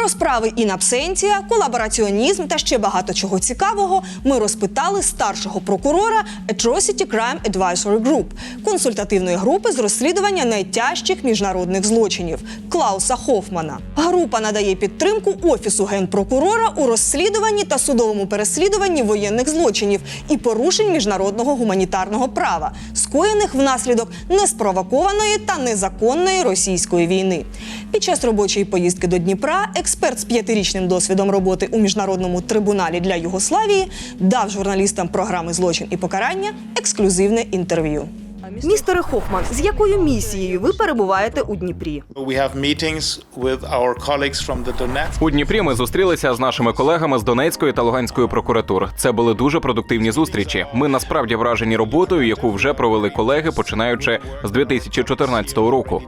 Про справи інабсенція, колабораціонізм та ще багато чого цікавого ми розпитали старшого прокурора Atrocity Crime Advisory Group, консультативної групи з розслідування найтяжчих міжнародних злочинів Клауса Хофмана. Група надає підтримку офісу генпрокурора у розслідуванні та судовому переслідуванні воєнних злочинів і порушень міжнародного гуманітарного права, скоєних внаслідок неспровокованої та незаконної російської війни. Під час робочої поїздки до Дніпра експерт з п'ятирічним досвідом роботи у міжнародному трибуналі для Югославії дав журналістам програми Злочин і покарання ексклюзивне інтерв'ю. Містере Хофман, з якою місією ви перебуваєте у Дніпрі? У Дніпрі ми зустрілися з нашими колегами з Донецької та Луганської прокуратур. Це були дуже продуктивні зустрічі. Ми насправді вражені роботою, яку вже провели колеги, починаючи з 2014 року.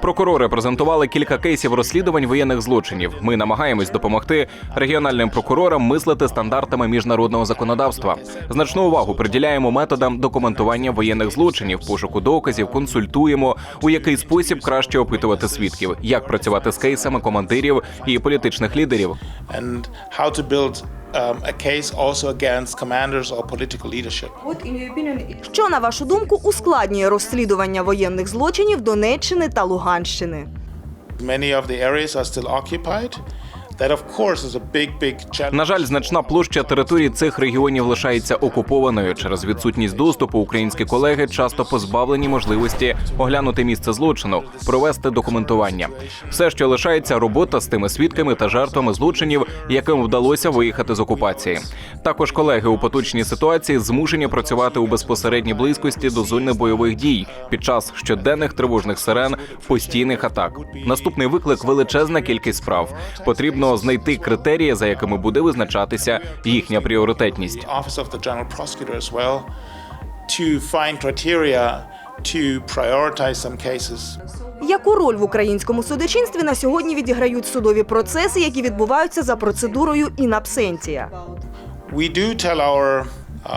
Прокурори презентували кілька кейсів розслідувань воєнних злочинів. Ми намагаємось допомогти регіональним прокурорам мислити стандартами міжнародного законодавства. Значну увагу приділяємо методам документування воєнних злочинів, пошуку доказів, консультуємо, у який спосіб краще опитувати свідків, як працювати з кейсами командирів і політичних лідерів. Um, a case also against commanders or political leadership. Що на вашу думку ускладнює розслідування воєнних злочинів Донеччини та Луганщини? Many of the areas are still occupied. На жаль, значна площа територій цих регіонів лишається окупованою через відсутність доступу. Українські колеги часто позбавлені можливості оглянути місце злочину, провести документування. Все, що лишається, робота з тими свідками та жертвами злочинів, яким вдалося виїхати з окупації. Також колеги у поточній ситуації змушені працювати у безпосередній близькості до зони бойових дій під час щоденних тривожних сирен, постійних атак. Наступний виклик величезна кількість справ. Потрібно знайти критерії, за якими буде визначатися їхня пріоритетність. Яку роль в українському судочинстві на сьогодні відіграють судові процеси, які відбуваються за процедурою інабсенція? We do tell our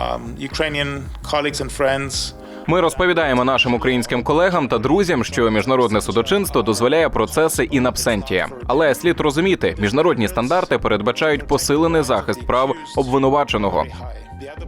um, Ukrainian colleagues and friends Ми розповідаємо нашим українським колегам та друзям, що міжнародне судочинство дозволяє процеси і absentia. Але слід розуміти, міжнародні стандарти передбачають посилений захист прав обвинуваченого.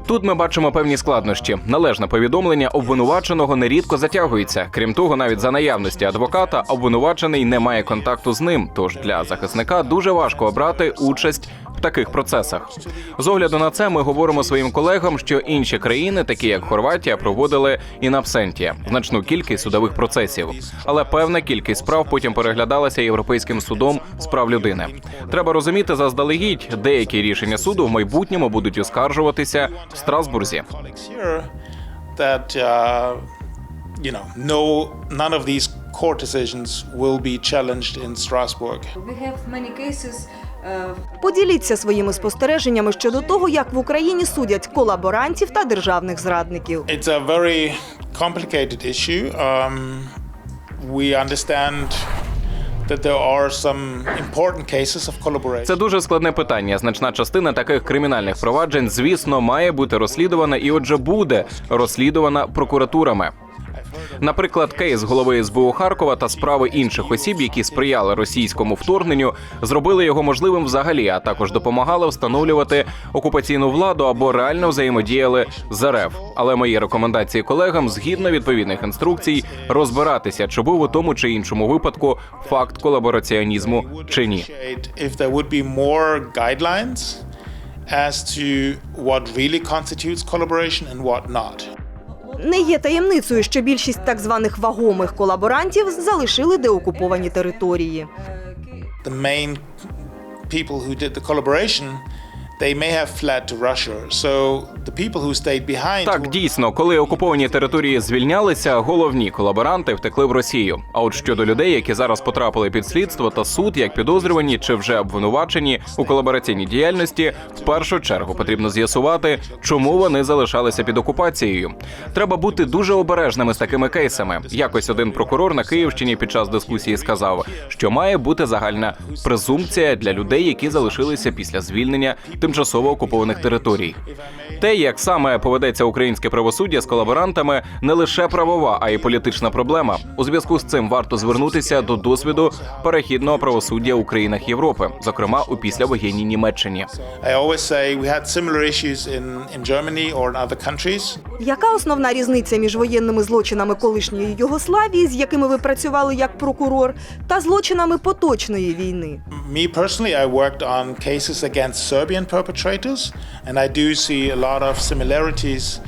Тут ми бачимо певні складнощі. Належне повідомлення обвинуваченого нерідко затягується. Крім того, навіть за наявності адвоката обвинувачений не має контакту з ним. Тож для захисника дуже важко обрати участь таких процесах. З огляду на це ми говоримо своїм колегам, що інші країни, такі як Хорватія, проводили in absentia значну кількість судових процесів. Але певна кількість справ потім переглядалася європейським судом з прав людини. Треба розуміти заздалегідь, деякі рішення суду в майбутньому будуть оскаржуватися в Страсбурзі. colleagues here that uh, you know no none of these court decisions will be challenged in Strasbourg. We have many cases uh, Поділіться своїми спостереженнями щодо того, як в Україні судять колаборантів та державних зрадників. It's a very complicated issue. Um, we understand Це дуже складне питання. Значна частина таких кримінальних проваджень, звісно, має бути розслідувана і, отже, буде розслідувана прокуратурами. Наприклад, кейс голови СБУ Харкова та справи інших осіб, які сприяли російському вторгненню, зробили його можливим взагалі, а також допомагали встановлювати окупаційну владу або реально взаємодіяли з РФ. Але мої рекомендації колегам згідно відповідних інструкцій розбиратися, чи був у тому чи іншому випадку факт колабораціонізму чи ні. As to what really constitutes collaboration and what not. Не є таємницею, що більшість так званих вагомих колаборантів залишили деокуповані території. The main people who did the collaboration, they may have fled to Russia. So the people who stayed behind. Так, дійсно, коли окуповані території звільнялися, головні колаборанти втекли в Росію. А от щодо людей, які зараз потрапили під слідство та суд, як підозрювані чи вже обвинувачені у колабораційній діяльності, в першу чергу потрібно з'ясувати, чому вони залишалися під окупацією. Треба бути дуже обережними з такими кейсами. Якось один прокурор на Київщині під час дискусії сказав, що має бути загальна презумпція для людей, які залишилися після звільнення тимчасово окупованих територій. Те, як саме поведеться українське правосуддя з колаборантами, не лише правова, а й політична проблема. У зв'язку з цим варто звернутися до досвіду перехідного правосуддя у країнах Європи, зокрема у післявоєнній Німеччині. Яка основна різниця між воєнними злочинами колишньої Югославії, з якими ви працювали як прокурор, та злочинами поточної війни? Perpetrators, and I do see a lot of similarities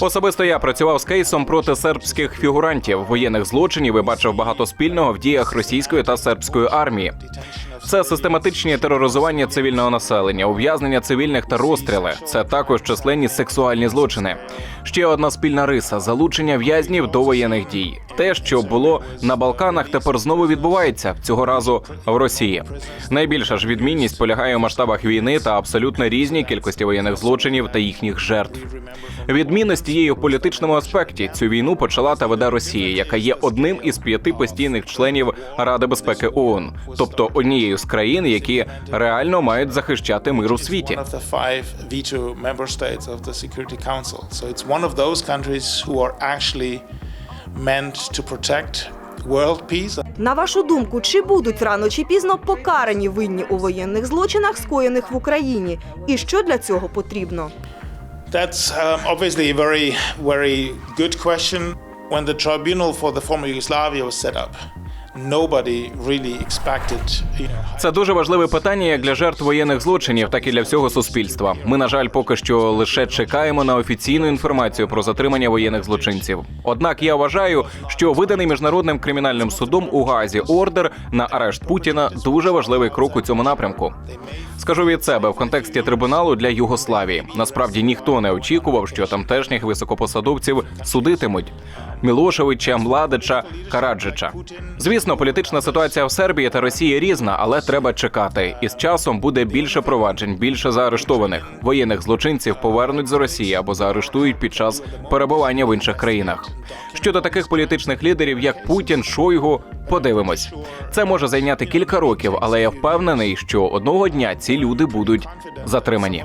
Особисто я працював з кейсом проти сербських фігурантів воєнних злочинів і бачив багато спільного в діях російської та сербської армії. Це систематичні тероризування цивільного населення, ув'язнення цивільних та розстріли. Це також численні сексуальні злочини. Ще одна спільна риса залучення в'язнів до воєнних дій. Те, що було на Балканах, тепер знову відбувається цього разу в Росії. Найбільша ж відмінність полягає в масштабах війни та абсолютно різній кількості воєнних злочинів та їхніх жертв. Відмінність є в політичному аспекті. Цю війну почала та веде Росія, яка є одним із п'яти постійних членів Ради безпеки ООН, тобто однією з країн, які реально мають захищати мир у світі. One of those countries who are actually meant to protect world peace. На вашу думку, чи будуть рано чи пізно покарані винні у воєнних злочинах, скоєних в Україні? І що для цього потрібно? That's um, obviously a very, very good question. When the tribunal for the former Yugoslavia was set up, Це дуже важливе питання як для жертв воєнних злочинів, так і для всього суспільства. Ми, на жаль, поки що лише чекаємо на офіційну інформацію про затримання воєнних злочинців. Однак я вважаю, що виданий міжнародним кримінальним судом у Газі ордер на арешт Путіна дуже важливий крок у цьому напрямку. Скажу від себе в контексті трибуналу для Югославії. Насправді ніхто не очікував, що тамтешніх високопосадовців судитимуть. Мілошевича, Младича, Караджича. Звісно, політична ситуація в Сербії та Росії різна, але треба чекати. І з часом буде більше проваджень, більше заарештованих. Воєнних злочинців повернуть з Росії або заарештують під час перебування в інших країнах. Щодо таких політичних лідерів, як Путін, Шойгу, подивимось. Це може зайняти кілька років, але я впевнений, що одного дня ці люди будуть затримані.